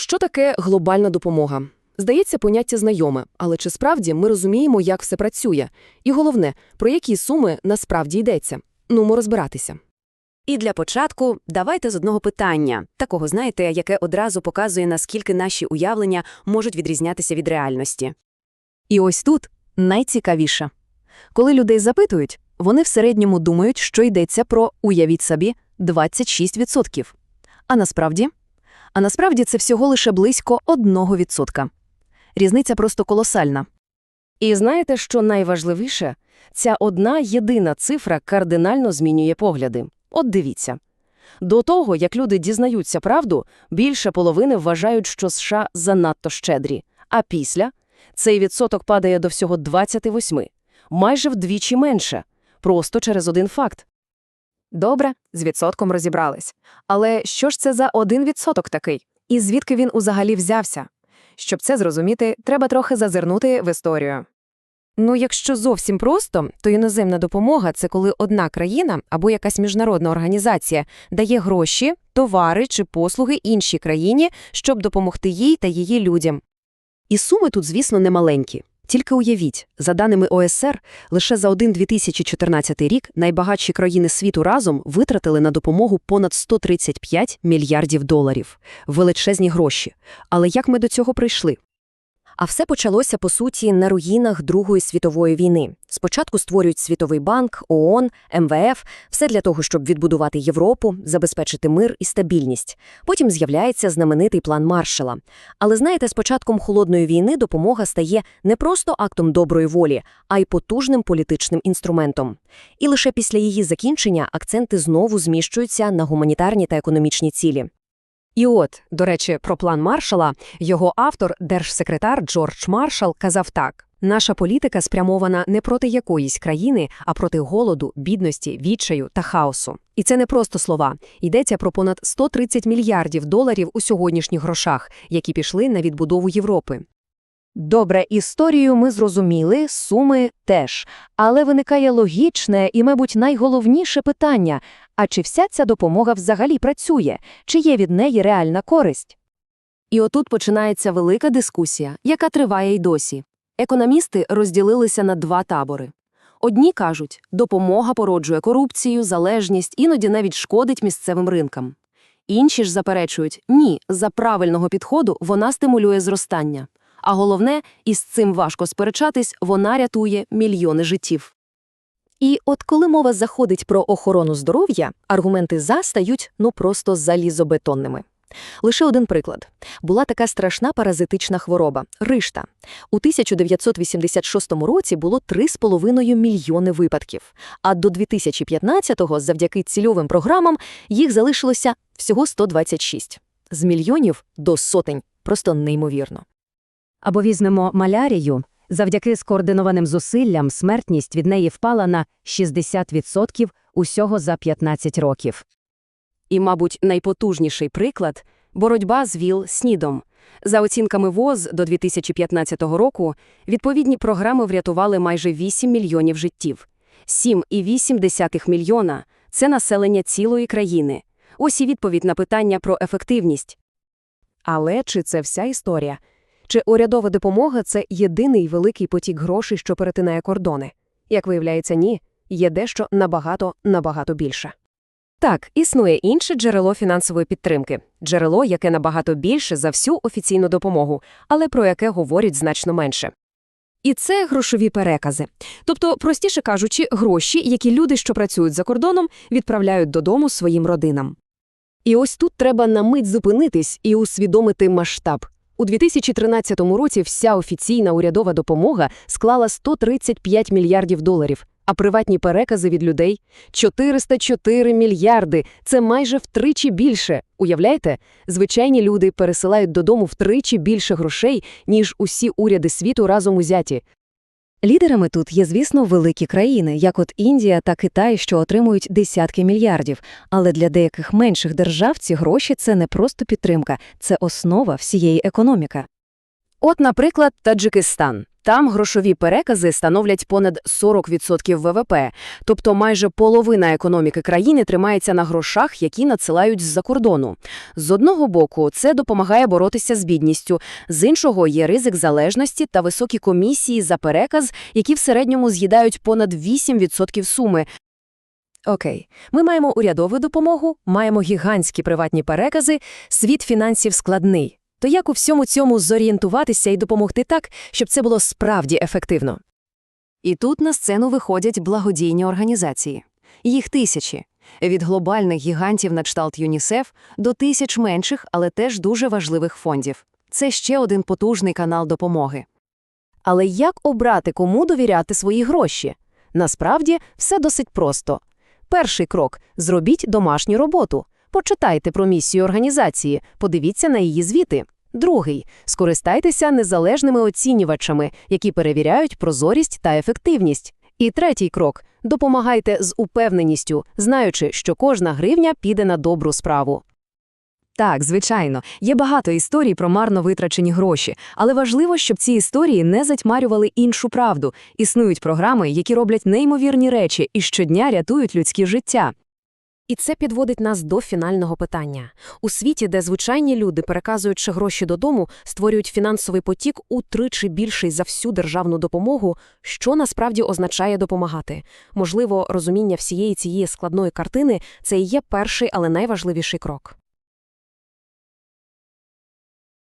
Що таке глобальна допомога? Здається, поняття знайоме, але чи справді ми розуміємо, як все працює? І головне, про які суми насправді йдеться? Нумо розбиратися. І для початку давайте з одного питання, такого, знаєте, яке одразу показує, наскільки наші уявлення можуть відрізнятися від реальності. І ось тут найцікавіше. Коли людей запитують, вони в середньому думають, що йдеться про, уявіть собі, 26%. А насправді? А насправді це всього лише близько 1%. Різниця просто колосальна. І знаєте, що найважливіше? Ця одна єдина цифра кардинально змінює погляди. От дивіться. До того, як люди дізнаються правду, більше половини вважають, що США занадто щедрі. А після цей відсоток падає до всього 28, майже вдвічі менше, просто через один факт. Добре, з відсотком розібрались. Але що ж це за один відсоток такий? І звідки він узагалі взявся? Щоб це зрозуміти, треба трохи зазирнути в історію. Ну, якщо зовсім просто, то іноземна допомога це коли одна країна або якась міжнародна організація дає гроші, товари чи послуги іншій країні, щоб допомогти їй та її людям. І суми тут, звісно, немаленькі. Тільки уявіть, за даними ОСР, лише за один 2014 рік найбагатші країни світу разом витратили на допомогу понад 135 мільярдів доларів. Величезні гроші. Але як ми до цього прийшли? А все почалося, по суті, на руїнах Другої світової війни. Спочатку створюють Світовий банк, ООН, МВФ, все для того, щоб відбудувати Європу, забезпечити мир і стабільність. Потім з'являється знаменитий план Маршала. Але знаєте, з початком Холодної війни допомога стає не просто актом доброї волі, а й потужним політичним інструментом. І лише після її закінчення акценти знову зміщуються на гуманітарні та економічні цілі. І от, до речі, про план Маршала, його автор, держсекретар Джордж Маршал, казав так. Наша політика спрямована не проти якоїсь країни, а проти голоду, бідності, відчаю та хаосу. І це не просто слова. Йдеться про понад 130 мільярдів доларів у сьогоднішніх грошах, які пішли на відбудову Європи. Добре, історію ми зрозуміли, суми теж. Але виникає логічне і, мабуть, найголовніше питання – а чи вся ця допомога взагалі працює? Чи є від неї реальна користь? І отут починається велика дискусія, яка триває й досі. Економісти розділилися на два табори. Одні кажуть, допомога породжує корупцію, залежність, іноді навіть шкодить місцевим ринкам. Інші ж заперечують, ні, за правильного підходу вона стимулює зростання. А головне, і з цим важко сперечатись, вона рятує мільйони життів. І от коли мова заходить про охорону здоров'я, аргументи «за» стають ну просто залізобетонними. Лише один приклад. Була така страшна паразитична хвороба – ришта. У 1986 році було 3,5 мільйони випадків, а до 2015-го завдяки цільовим програмам їх залишилося всього 126. З мільйонів до сотень. Просто неймовірно. Або візьмемо малярію. Завдяки скоординованим зусиллям смертність від неї впала на 60% усього за 15 років. І, мабуть, найпотужніший приклад – боротьба з ВІЛ-СНІДом. За оцінками ВОЗ до 2015 року відповідні програми врятували майже 8 мільйонів життів. 7,8 мільйона – це населення цілої країни. Ось і відповідь на питання про ефективність. Але чи це вся історія? Чи урядова допомога – це єдиний великий потік грошей, що перетинає кордони? Як виявляється, ні. Є дещо набагато, набагато більше. Так, існує інше джерело фінансової підтримки. Джерело, яке набагато більше за всю офіційну допомогу, але про яке говорять значно менше. І це грошові перекази. Тобто, простіше кажучи, гроші, які люди, що працюють за кордоном, відправляють додому своїм родинам. І ось тут треба на мить зупинитись і усвідомити масштаб. У 2013 році вся офіційна урядова допомога склала 135 мільярдів доларів, а приватні перекази від людей – 404 мільярди. Це майже втричі більше. Уявляєте? Звичайні люди пересилають додому втричі більше грошей, ніж усі уряди світу разом узяті. Лідерами тут є, звісно, великі країни, як от Індія та Китай, що отримують десятки мільярдів. Але для деяких менших держав ці гроші – це не просто підтримка, це основа всієї економіки. От, наприклад, Таджикистан. Там грошові перекази становлять понад 40% ВВП, тобто майже половина економіки країни тримається на грошах, які надсилають з-за кордону. З одного боку, це допомагає боротися з бідністю, з іншого є ризик залежності та високі комісії за переказ, які в середньому з'їдають понад 8% суми. Окей, ми маємо урядову допомогу, маємо гігантські приватні перекази, світ фінансів складний. То як у всьому цьому зорієнтуватися і допомогти так, щоб це було справді ефективно? І тут на сцену виходять благодійні організації. Їх тисячі. Від глобальних гігантів на кшталт ЮНІСЕФ до тисяч менших, але теж дуже важливих фондів. Це ще один потужний канал допомоги. Але як обрати, кому довіряти свої гроші? Насправді, все досить просто. Перший крок – зробіть домашню роботу. Почитайте про місію організації, подивіться на її звіти. Другий – скористайтеся незалежними оцінювачами, які перевіряють прозорість та ефективність. І третій крок – допомагайте з упевненістю, знаючи, що кожна гривня піде на добру справу. Так, звичайно, є багато історій про марно витрачені гроші, але важливо, щоб ці історії не затьмарювали іншу правду. Існують програми, які роблять неймовірні речі і щодня рятують людські життя. І це підводить нас до фінального питання. У світі, де звичайні люди, переказуючи гроші додому, створюють фінансовий потік утричі більший за всю державну допомогу, що насправді означає допомагати. Можливо, розуміння всієї цієї складної картини – це і є перший, але найважливіший крок.